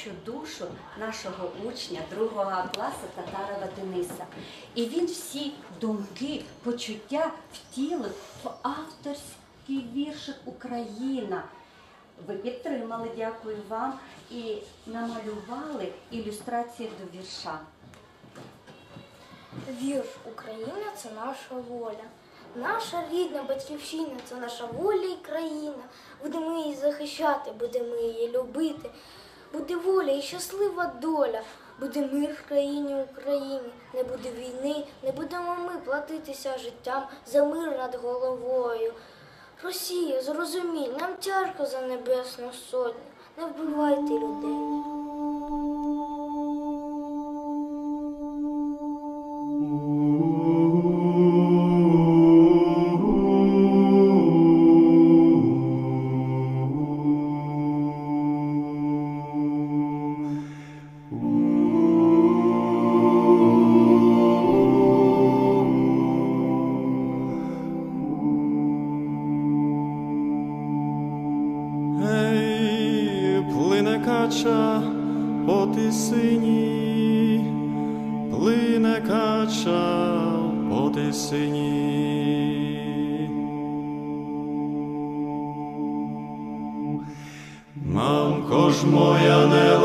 творчу душу нашого учня другого класу Татарова Дениса. І він всі думки, почуття втілив в авторський віршик Україна. Ви підтримали, дякую вам, і намалювали ілюстрації до вірша. Вірш Україна це наша воля. Наша рідна батьківщина це наша воля і країна. Будемо її буде ми її любити. Буде воля і щаслива доля. Буде мир в країні Україні, не буде війни, не будемо ми платитися життям за мир над головою. Росія, зрозумій, нам тяжко за небесну сотню. Не вбивайте людей. Кача по тисині, плине кача по тисині. Мамко ж моя не